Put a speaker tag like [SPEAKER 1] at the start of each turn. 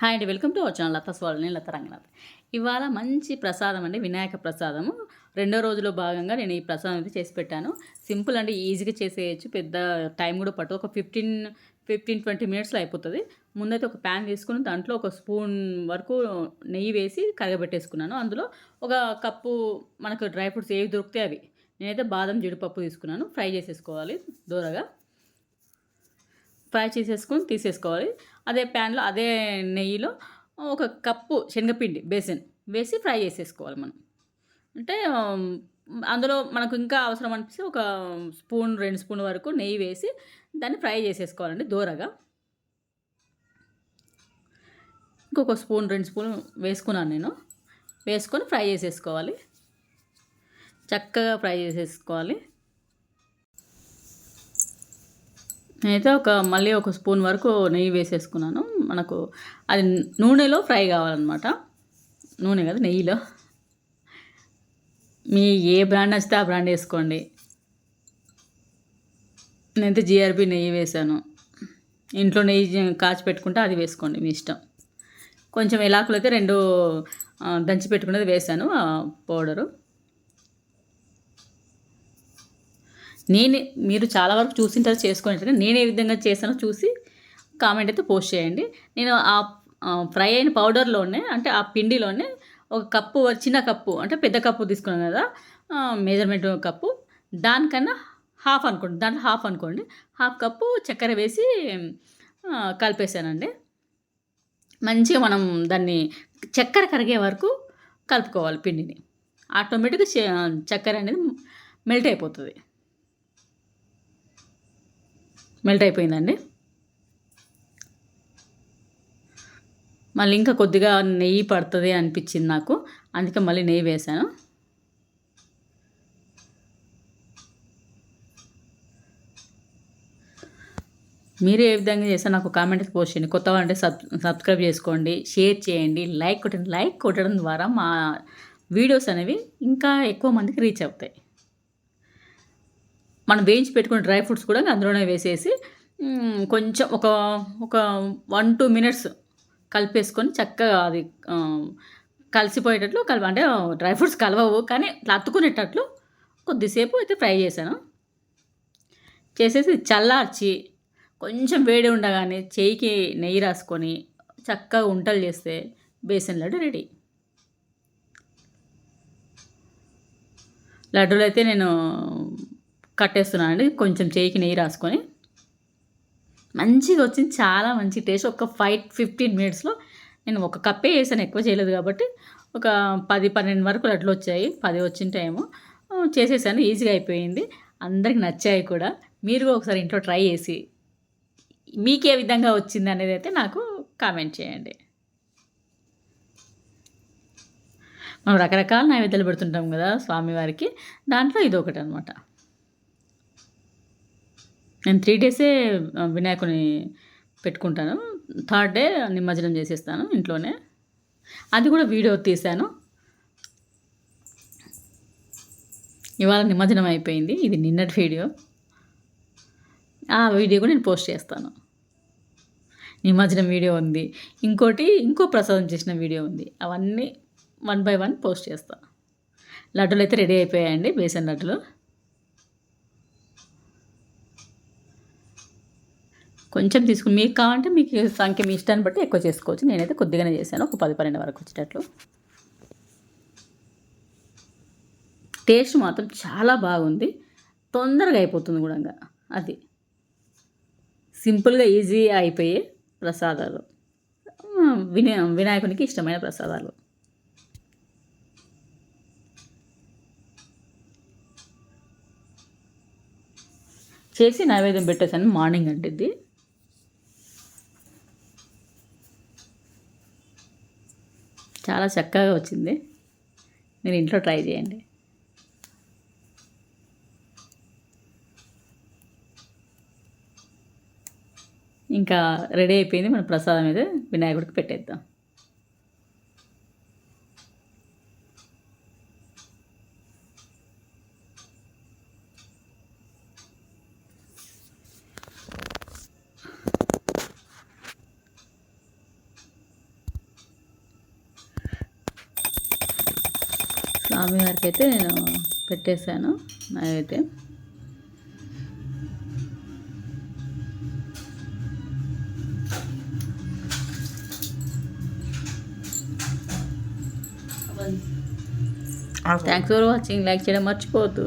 [SPEAKER 1] Hi అండి welcome to our channel Latha స్వాలని Latha Ranganath. ఇవాళ మంచి ప్రసాదం అండి వినాయక ప్రసాదము. రెండో రోజులో భాగంగా నేను ఈ ప్రసాదం అయితే చేసి పెట్టాను. సింపుల్ అండి ఈజీగా చేసేయచ్చు. పెద్ద టైం కూడా పట్టు ఒక ఫిఫ్టీన్ ఫిఫ్టీన్ ట్వంటీ మినిట్స్లో అయిపోతుంది. ముందైతే ఒక ప్యాన్ తీసుకుని దాంట్లో ఒక స్పూన్ వరకు నెయ్యి వేసి కరగబెట్టేసుకున్నాను. అందులో ఒక కప్పు మనకు డ్రై ఫ్రూట్స్ ఏవి దొరికితే అవి. నేనైతే బాదం జీడిపప్పు తీసుకున్నాను. ఫ్రై చేసేసుకోవాలి దూరగా. ఫ్రై చేసేసుకొని తీసేసుకోవాలి. అదే ప్యాన్లో అదే నెయ్యిలో ఒక కప్పు శనగపిండి బేసన్ వేసి ఫ్రై చేసేసుకోవాలి మనం. అంటే అందులో మనకు ఇంకా అవసరం అనిపిస్తే ఒక స్పూన్ రెండు స్పూన్ వరకు నెయ్యి వేసి దాన్ని ఫ్రై చేసేసుకోవాలండి దూరగా. ఇంకొక స్పూన్ రెండు స్పూన్ వేసుకున్నాను నేను. వేసుకొని ఫ్రై చేసేసుకోవాలి. చక్కగా ఫ్రై చేసేసుకోవాలి. నేనైతే ఒక మళ్ళీ ఒక స్పూన్ వరకు నెయ్యి వేసేసుకున్నాను. మనకు అది నూనెలో ఫ్రై కావాలన్నమాట. నూనె కదా నెయ్యిలో. మీ ఏ బ్రాండ్ నచ్చితే ఆ బ్రాండ్ వేసుకోండి. నేనైతే జిఆర్బి నెయ్యి వేసాను. ఇంట్లో నెయ్యి కాచి పెట్టుకుంటే అది వేసుకోండి మీ ఇష్టం. కొంచెం ఇలాకులు అయితే రెండు దంచి పెట్టుకున్నది వేసాను పౌడరు. నేను మీరు చాలా వరకు చూసింటారు చేసుకుని నేను ఏ విధంగా చేశానో చూసి కామెంట్ అయితే పోస్ట్ చేయండి. నేను ఆ ఫ్రై అయిన పౌడర్లోనే అంటే ఆ పిండిలోనే ఒక కప్పు చిన్న కప్పు అంటే పెద్ద కప్పు తీసుకున్నాను కదా మెజర్మెంట్ కప్పు. దానికన్నా హాఫ్ అనుకోండి దాంట్లో హాఫ్ అనుకోండి. హాఫ్ కప్పు చక్కెర వేసి కలిపేసానండి మంచిగా మనం దాన్ని చక్కెర కరిగే వరకు కలుపుకోవాలి పిండిని. ఆటోమేటిక్గా చక్కెర అనేది మెల్ట్ అయిపోతుంది. మెల్ట్ అయిపోయిందండి. మళ్ళీ ఇంకా కొద్దిగా నెయ్యి పడుతుంది అనిపించింది నాకు. అందుకే మళ్ళీ నెయ్యి వేశాను మీరు ఏ విధంగా చేస్తే నాకు కామెంట్ పోస్ట్ చేయండి. కొత్త అంటే సబ్ సబ్స్క్రైబ్ చేసుకోండి షేర్ చేయండి లైక్ కొట్టండి. లైక్ కొట్టడం ద్వారా మా వీడియోస్ అనేవి ఇంకా ఎక్కువ మందికి రీచ్ అవుతాయి. మనం వేయించి పెట్టుకున్న డ్రై ఫ్రూట్స్ కూడా అందులోనే వేసేసి కొంచెం ఒక ఒక వన్ టూ మినిట్స్ కలిపేసుకొని చక్కగా అది కలిసిపోయేటట్లు కలవ అంటే డ్రై ఫ్రూట్స్ కలవవు కానీ ఇట్లా అత్తుకునేటట్లు కొద్దిసేపు అయితే ఫ్రై చేశాను. చేసేసి చల్లార్చి కొంచెం వేడి ఉండగానే చేయికి నెయ్యి రాసుకొని చక్కగా ఉంటలు చేస్తే బేసన్ లడ్డు రెడీ. లడ్డూలు అయితే నేను కట్టేస్తున్నానండి. కొంచెం చేయికి నెయ్యి రాసుకొని. మంచిగా వచ్చింది చాలా మంచి టేస్ట్. ఒక ఫైవ్ ఫిఫ్టీన్ మినిట్స్లో నేను ఒక కప్పే వేసాను ఎక్కువ చేయలేదు కాబట్టి. ఒక పది పన్నెండు వరకు అట్లా వచ్చాయి. పది వచ్చిన టైము. చేసేసాను ఈజీగా అయిపోయింది. అందరికి నచ్చాయి కూడా. మీరు ఒకసారి ఇంట్లో ట్రై చేసి మీకు ఏ విధంగా వచ్చింది అనేది అయితే నాకు కామెంట్ చేయండి. మనం రకరకాల నైవేద్యాలు పెడుతుంటాం కదా స్వామివారికి. దాంట్లో ఇది ఒకటి అనమాట నేను త్రీ డేసే వినాయకుని పెట్టుకుంటాను. థర్డ్ డే నిమజ్జనం చేసేస్తాను ఇంట్లోనే. అది కూడా వీడియో తీశాను. ఇవాళ నిమజ్జనం అయిపోయింది. ఇది నిన్నటి వీడియో. ఆ వీడియో కూడా నేను పోస్ట్ చేస్తాను. నిమజ్జనం వీడియో ఉంది. ఇంకోటి ఇంకో ప్రసాదం చేసిన వీడియో ఉంది. అవన్నీ వన్ బై వన్ పోస్ట్ చేస్తాను లడ్డూలు అయితే రెడీ అయిపోయాయండి బేసన్ లడ్డూలు. కొంచెం తీసుకుని మీకు కావాలంటే మీకు సంఖ్య మీ ఇష్టాన్ని బట్టి ఎక్కువ చేసుకోవచ్చు. నేనైతే కొద్దిగానే చేశాను. ఒక పది పన్నెండు వరకు వచ్చేటట్లు. టేస్ట్ మాత్రం చాలా బాగుంది. తొందరగా అయిపోతుంది కూడా ఇంకా. అది సింపుల్గా ఈజీ అయిపోయే ప్రసాదాలు. ఆ, వినా వినాయకునికి ఇష్టమైన ప్రసాదాలు. చేసి నైవేద్యం పెట్టేసాను మార్నింగ్ అంటే ఇది చాలా చక్కగా వచ్చింది. మీరు ఇంట్లో ట్రై చేయండి. ఇంకా రెడీ అయిపోయింది. మన ప్రసాదం అయితే వినాయకుడికి పెట్టేద్దాం. స్వామివారికి అయితే నేను పెట్టేశాను నైవేద్యం. థ్యాంక్స్ ఫర్ వాచింగ్ లైక్ చేయడం మర్చిపోవద్దు.